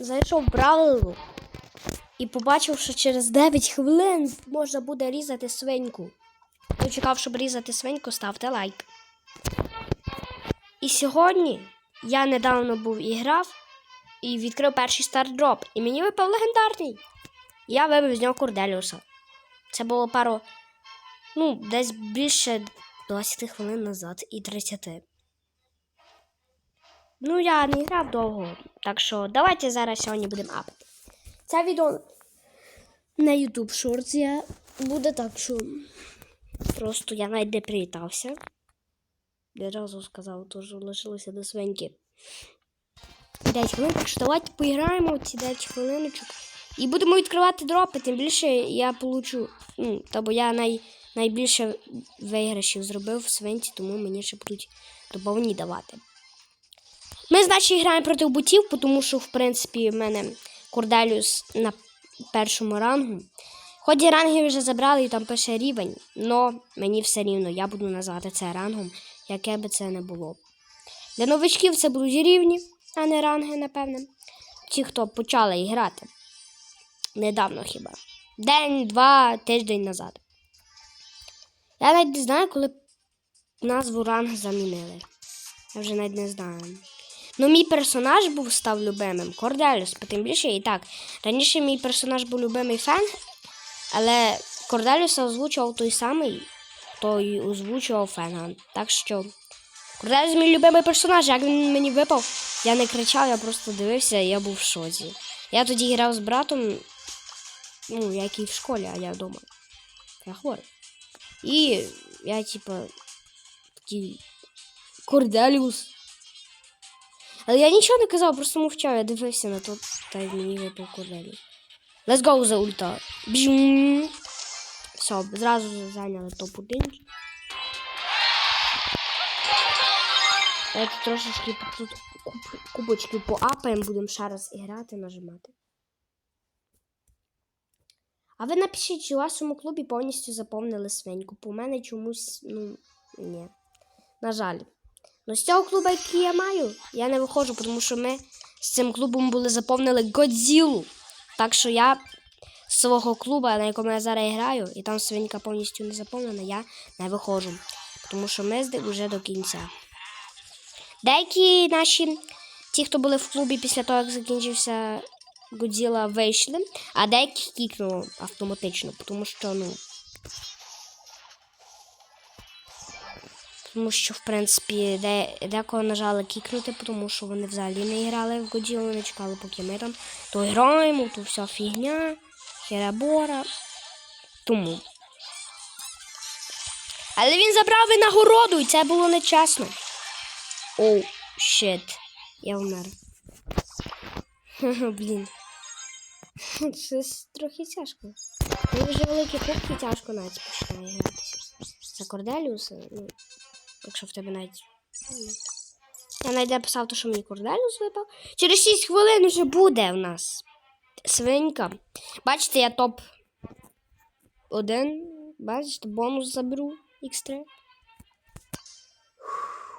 зайшов в правило і побачив, що через 9 хвилин можна буде різати свиньку. Хто чекав, щоб різати свиньку, ставте лайк. І сьогодні я недавно був і грав і відкрив перший стардроп. І мені випав легендарний. Я вибив з нього Корделіуса. Це було пару, ну, десь більше 20 хвилин назад і 30. Ну, я не грав довго, так що давайте зараз сьогодні будемо апати. Це відео на YouTube Shorts я буде так, що просто я навіть не привітався. Відразу сказав, тож лишилося до свиньки. 10 хвилин, так що давайте поіграємо ці 10 хвилиночок. І будемо відкривати дропи, тим більше я получу. Ну, та бо я най, найбільше виграшів зробив в свинці, тому мені ще будуть доповнені давати. Ми, значить, граємо проти ботів, тому що, в принципі, в мене Корделіус на першому рангу. Хоч ранги вже забрали, і там пише рівень, але мені все рівно, я буду називати це рангом, яке би це не було. Для новичків це будуть рівні, а не ранги, напевне. Ті, хто почали грати. Недавно хіба. День, два, тиждень назад. Я навіть не знаю, коли назву ранг замінили. Я вже навіть не знаю. Ну, мій персонаж був став любимим. Корделіус, тим більше і так. Раніше мій персонаж був любимий Фенг, але Корделіуса озвучував той самий, хто і озвучував Фенга. Так що. Корделіус мій любимий персонаж, як він мені випав, я не кричав, я просто дивився і я був в шоці. Я тоді грав з братом, ну, який в школі, а я вдома. Я хворий. І я, типа, такий Корделіус. Але я нічого не казав, просто мовчав, я дивився на то, та й мені випав Корделіус. Let's go за ульта. Бжм. Все, зразу зайняли топ-1. Давайте трошечки тут куб- кубочки поапаємо, будемо ще раз грати, нажимати. А ви напишіть, чи у вашому клубі повністю заповнили свиньку. По мене чомусь, ну, ні. На жаль. Ну, з цього клубу, який я маю, я не виходжу, тому що ми з цим клубом були заповнили Годзілу. Так що я з свого клубу, на якому я зараз граю, і там свинька повністю не заповнена, я не виходжу. Тому що ми з вже до кінця. Деякі наші, ті, хто були в клубі після того, як закінчився Годзіла, вийшли, а деякі кікнули автоматично, тому що, ну. Тому що, в принципі, де, декого нажали кікнути, тому що вони взагалі не грали в Годзілу, не чекали, поки ми там то граємо, то вся фігня, херабора. Тому. Але він забрав винагороду, і це було нечесно. Оу, щит. Я вмер. Блін. Щось трохи тяжко. Мені вже великі кубки тяжко навіть починає гратися. Це Корделіус, ну, якщо в тебе навіть. Я навіть написав, то, що мені Корделіус випав. Через 6 хвилин вже буде в нас свинька. Бачите, я топ 1. Бачите, бонус заберу X3.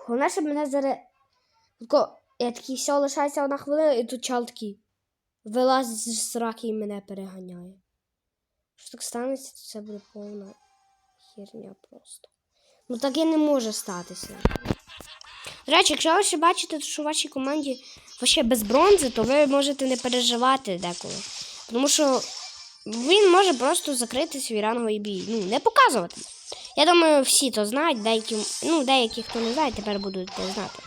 Головне, щоб мене зараз. Я такий, все, лишається одна хвилина, і тут чал такий вилазить з сраки і мене переганяє. Що так станеться, то це буде повна херня просто. Ну таке не може статися. До речі, якщо ви ще бачите, що в вашій команді вообще без бронзи, то ви можете не переживати деколи. Тому що він може просто закрити свій ранговий бій. Ну, не показувати. Я думаю, всі то знають, деякі, ну, деякі, хто не знає, тепер будуть знати.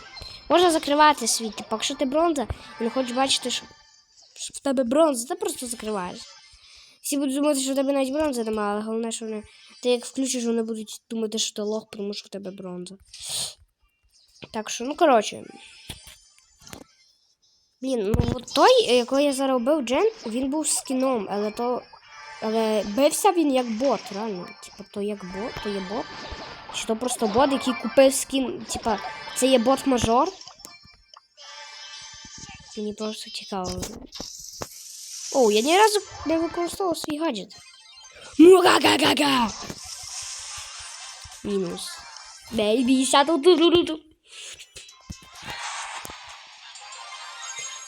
Можна закривати свій, типу, якщо ти бронза і не хочеш бачити, що, що в тебе бронза, ти просто закриваєш. Всі будуть думати, що в тебе навіть бронза немає, але головне, що вони. Ти як включиш, вони будуть думати, що ти лох, тому що в тебе бронза. Так що, ну коротше. Блін, ну от той, якого я зараз бив Джен, він був скіном, але то. Але бився він як бот, реально. Типа, то як бот, то є бот. Чи то просто бот, який купив скін. Типа, це є бот-мажор. Мені просто цікаво. О, я ні разу не використовував свій гаджет. Муга-га-га-га! Мінус. Бейбі, сяду ду ду ду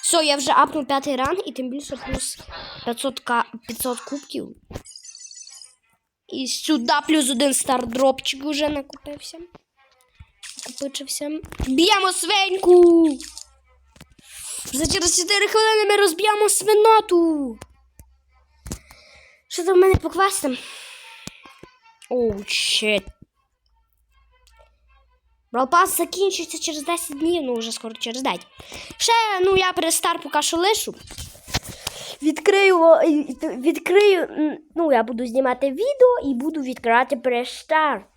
Все, я вже апнув п'ятий ранг і тим більше плюс 500, ка... 500 кубків. І сюди плюс один стардропчик уже накупився. Накопичився. Б'ємо свиньку! За через 4 хвилини ми розб'ємо свиноту. Що там в мене по квестам? Оу, щит. Бралпас закінчиться через 10 днів, ну вже скоро через 10. Ще, ну я перестар поки що лишу. Відкрию, відкрию, ну я буду знімати відео і буду відкривати престар.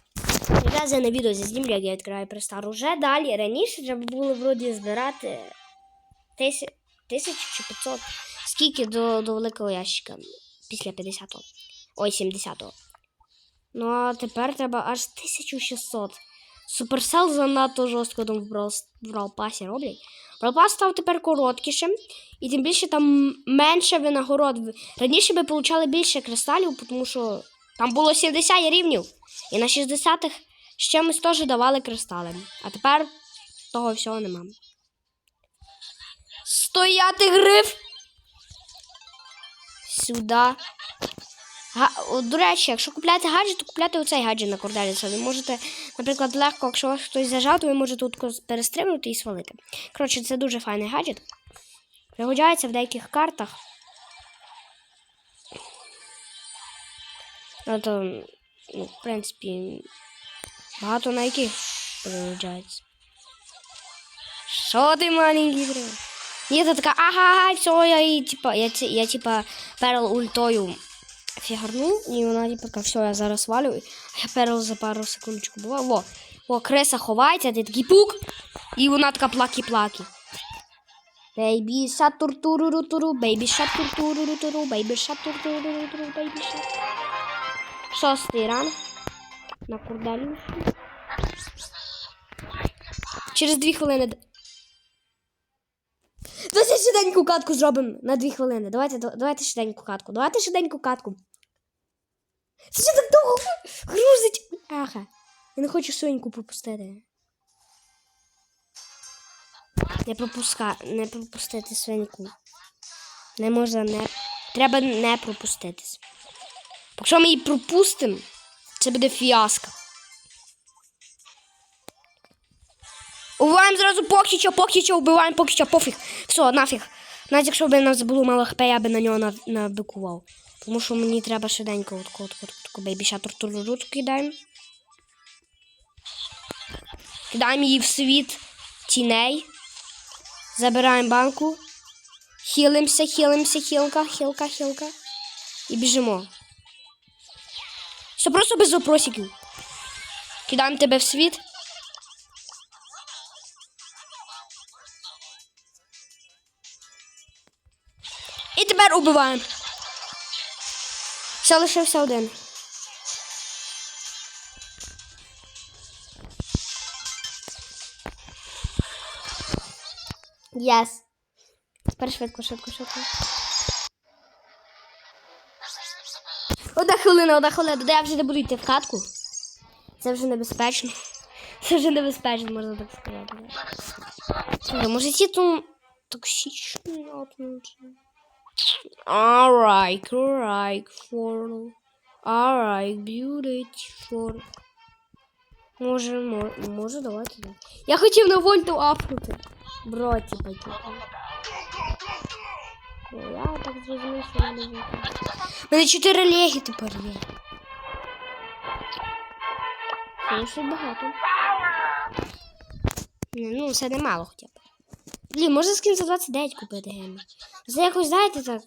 Зараз я на відео зазнімлю, як я відкриваю престар. Уже далі, раніше треба було вроді збирати тисяч, тисячу чи 500. Скільки до, до великого ящика після 50-го. Ой, 70-го. Ну, а тепер треба аж 1600. Суперсел занадто жорстко там в Бралпасі роблять. Бралпас став тепер короткішим, і тим більше там менше винагород. Раніше ми отримали більше кристалів, тому що там було 70 рівнів. І на 60-х з чимось теж давали кристали. А тепер того всього нема. Стояти гриф! Сюди. До речі, якщо купляєте гаджет, то купляйте оцей гаджет на корделіса. Ви можете, наприклад, легко, якщо вас хтось зажав, то ви можете тут перестрибнути і свалити. Коротше, це дуже файний гаджет. Пригодяється в деяких картах. Ну, то, ну, в принципі, багато на яких пригоджається. Що ти маленький дрив? Ні, така, ага, все, я, і, типа, я, я, типа, перл ультою фігарну, і вона типу, така, все, я зараз валю. А я перл за пару секундочку була. Во, о, криса ховається, ти такий пук, і вона така плакі-плакі. Бейбі шат туруру туру, бейбі шат туруру туру, бейбі шат туруру туру, бейбі шат. Шостий ранг. На курдалі. Через дві хвилини. Швиденьку катку зробимо на дві хвилини. Давайте, да- давайте швиденьку катку. Давайте швиденьку катку. Це що так довго грузить? Аха. Я не хочу соньку пропустити. Не пропуска, не пропустити свиньку. Не можна не. Треба не пропуститись. Якщо ми її пропустимо, це буде фіаско. Убиваємо зразу покіча, покіча, вбиваємо покіча, пофіг. Все, нафіг. Навіть якщо б нас було мало хп, я би на нього набикував. Тому що мені треба швиденько от таку, таку, таку бейбі шатер туруру кидаємо. Кидаємо її в світ тіней. Забираємо банку. Хілимося, хілимося, хілка, хілка, хілка. І біжимо. Все просто без вопросиків. Кидаємо тебе в світ. І тепер убиваємо. Ще лишився один. Єс. Тепер швидко, швидко, швидко. Одна хвилина, одна хвилина. Де я вже не буду йти в хатку. Це вже небезпечно. Це вже небезпечно, можна так сказати. Може ті там токсичні отмучі. Alright, alright, for. Alright, beautiful. Може, може, може, давайте. Я хотів на вольту апнути. Бро, типа, типа. Ну, Я так зрозумів, що не буду. Мене чотири легі тепер є. Це багато. Ні, Ну, це немало хоча б. Блін, можна скін за 29 купити гемі. Це якось, знаєте, так.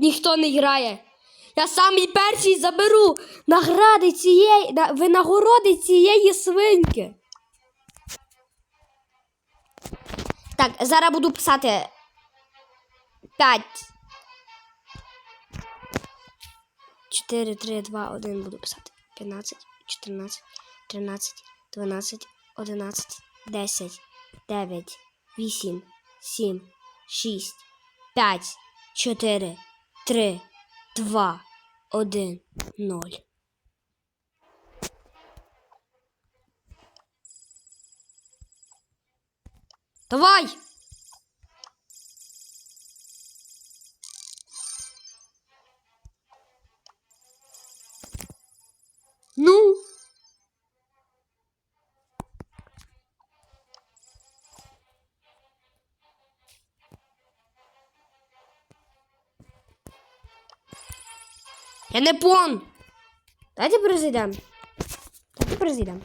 Ніхто не грає. Я самий перший заберу награди цієї, на- винагороди цієї свинки. Так, зараз буду писати 5. 4, 3, 2, 1 буду писати. 15, 14, 13, 12, 11, 10, 9, 8, 7, 6, 5, 4, 3, 2, 1, 0. Давай! Я не пон. Давайте перезайдемо. Давайте перезайдемо.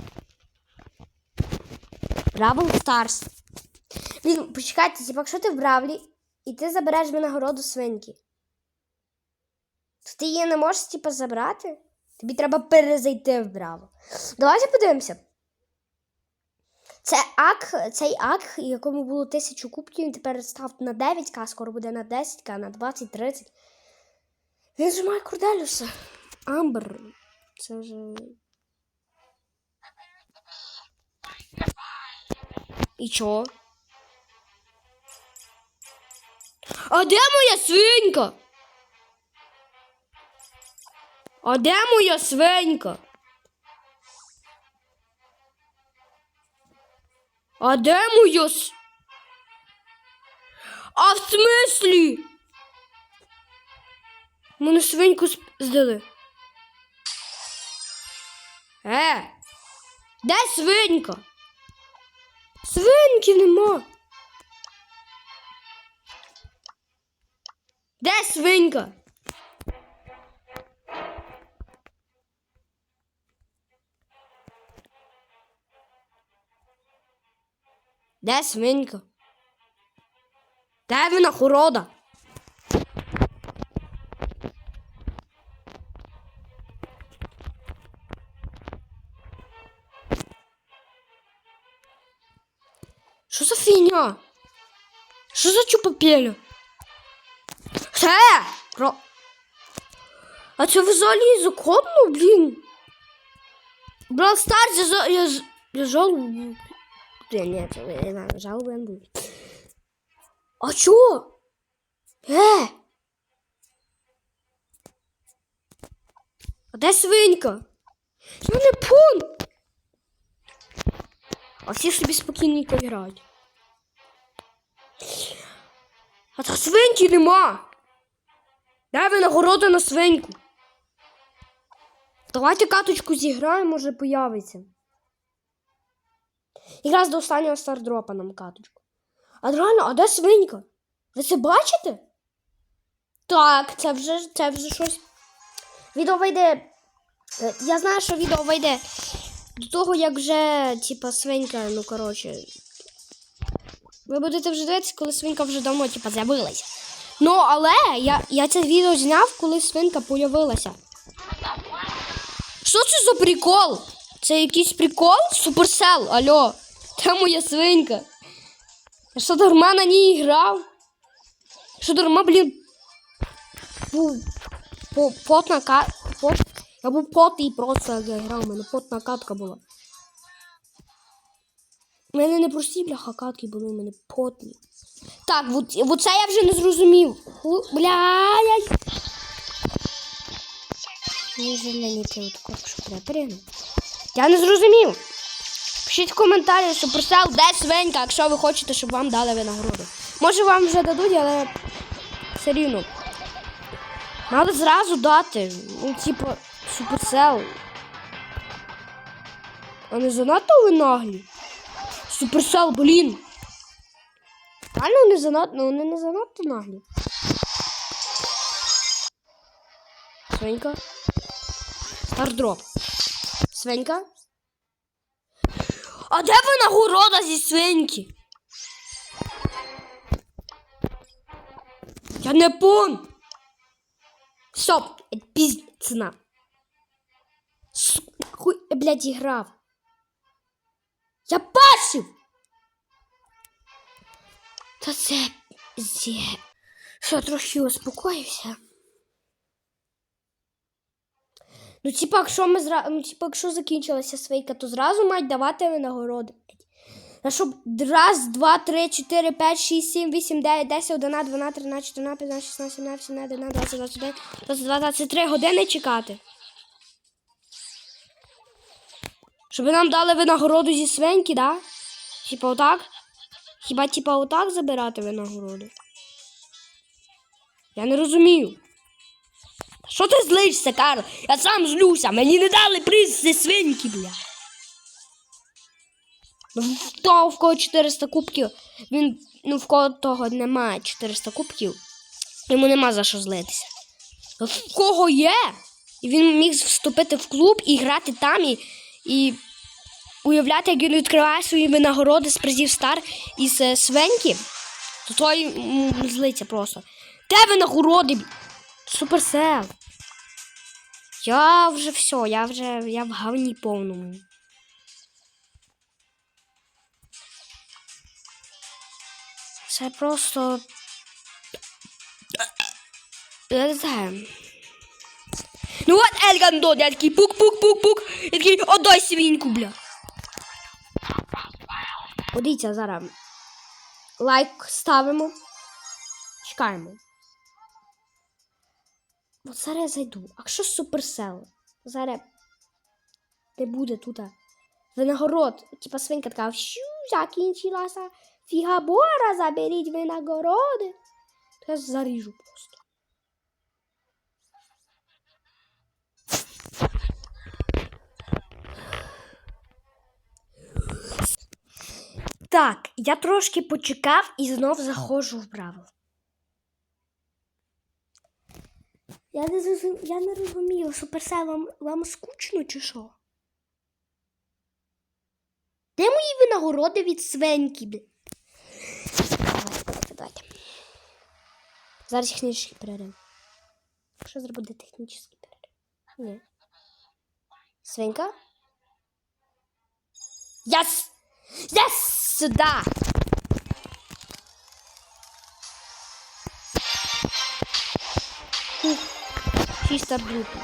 Бравл Старс. Блін, почекайте, типа, якщо ти в Бравлі, і ти забереш винагороду свинки. То ти її не можеш, типа, забрати? Тобі треба перезайти в Браво. Давайте подивимося. Це ак, цей ак, якому було тисячу кубків, він тепер став на 9к, скоро буде на 10к, на 20-30. Він же має Корделюса. Амбер. Це вже. І чо? А де моя свинька? А де моя свинька? А де моя с... А в смислі? Мене свиньку здали. Е, де свинька? Свиньки нема. Де свинька? Де свинька? Де винагорода? Що за фігня? Що за чупапєля? Це! Про... А це взагалі законно, блін? Брал Старс, я, за- я, я жалобу. Блін, ні, це я не. А чо? Е! А де свинька? Я не пун! А всі собі спокійненько грають. А та свиньки нема. Де винагорода на свиньку? Давайте каточку зіграємо, може появиться. Якраз до останнього стардропа нам каточку. А реально, а де свинька? Ви це бачите? Так, це вже, це вже щось. Відео вийде. е, Я знаю, що відео вийде до того, як вже, типа, свинька, ну коротше. Ви будете вже дивитися, коли свинка вже давно, типа, з'явилася. Ну, але я, я це відео зняв, коли свинка появилася. Що це за прикол? Це якийсь прикол? Суперсел, алло. Де моя свинька? Я що дарма на ній грав? Що дарма, блін. По, потна ка... Я був потний просто як я грав, у мене потна катка була. У мене не прості бляха катки були, у мене потні. Так, от, от це я вже не зрозумів. Блядь. Не жалійте от треба перегнути. Я не зрозумів. Пишіть в коментарі, що просив, де свинька, якщо ви хочете, щоб вам дали винагороду. Може вам вже дадуть, але все рівно. Треба зразу дати. Ну, типу, суперсел. А не занадто ви наглі? Суперсел, блін. Реально не занадто, ну, вони не занадто наглі. Свинька. Стардроп. Свинька. А де винагорода зі свиньки? Я не пон. Стоп. Хуй, я, блядь, іграв. Я бачив. Та це зє. Що, трохи успокоївся. Ну, типа, якщо ми зра... ну, типа, якщо закінчилася свейка, то зразу мають давати винагороди. А щоб раз, два, три, чотири, п'ять, шість, сім, вісім, дев'ять, десять, одинадцять, дванадцять, тринадцять, чотирнадцять, п'ятнадцять, шістнадцять, сімнадцять, сімнадцять, дев'ятнадцять, двадцять, двадцять двадцять два, двадцять три години чекати. Щоб нам дали винагороду зі свиньки, да? Типа отак? Хіба типа отак забирати винагороди? Я не розумію. Що ти злишся, Карл? Я сам злюся. Мені не дали приз зі свиньки, бля. Ну, В кого 400 кубків, він, ну, в кого того немає 400 кубків, йому нема за що злитися. В кого є? І він міг вступити в клуб і грати там, і, і уявляти, як він відкриває свої винагороди з призів стар із е, свиньки, то той злиться просто. Де винагороди? Суперсел. Я вже все, я вже я в говні повному. Це просто. Я не знаю. Ну от Ельгандон, я такий пук-пук-пук-пук. Я такий, отдай свиньку, бля. Подивіться зараз. Лайк ставимо. Чекаємо. От зараз я зайду. А що суперсел? Зараз не буде тут. Винагород. Типа свинка така, щу, закінчилася. Фігабора, заберіть винагороди. То я заріжу просто. Так, я трошки почекав і знов заходжу в Браво. Я не, зрозум... я не розумію, суперсел вам, вам скучно чи що? Де мої винагороди від бля? Давайте, давайте. Зараз технічний перерив. Що зробити технічний перерив? Ні. Свинка? Яс! Яс! Сюда! Чисто блюпі.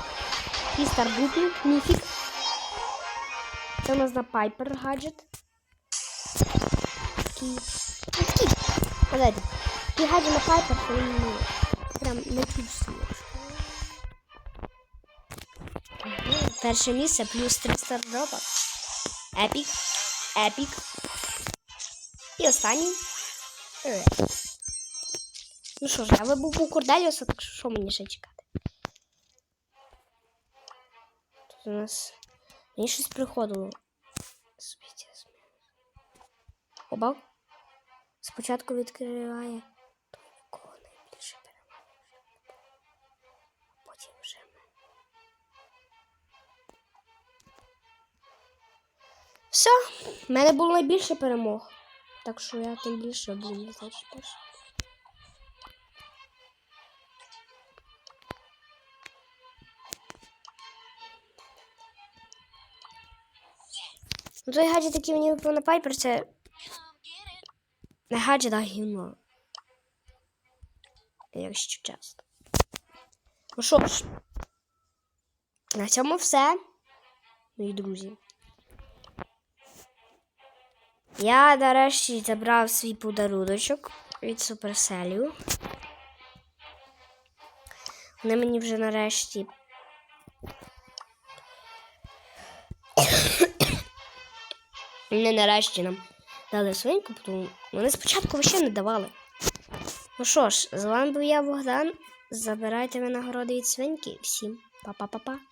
Чисто блюпі. Міфік. Це у нас на Пайпер гаджет. Такий. Такий. Подайте. Такий гаджет на Пайпер, то він ну, прям не чувствує. Перше місце плюс 300 робот. Епік. Епік. І останній. Е. Ну що ж, я вибув у Корделіуса, так що що мені ще чекати? Тут у нас. Мені щось приходило. Оба. Спочатку відкриває кого найбільше перемог. Потім вже. Все, в мене було найбільше перемог. Так що я тим більше буду, значить, перше. Ну, той гаджет, який мені випав на Пайпер, це не гаджет, а гівно. Якщо чесно. Ну що ж, на цьому все, мої друзі. Я нарешті забрав свій подаруночок від Суперселів. Вони мені вже нарешті. Вони нарешті нам дали свиньку, тому вони спочатку ще не давали. Ну що ж, з вами був я Богдан. Забирайте винагороди від свиньки. Всім па-па-па-па.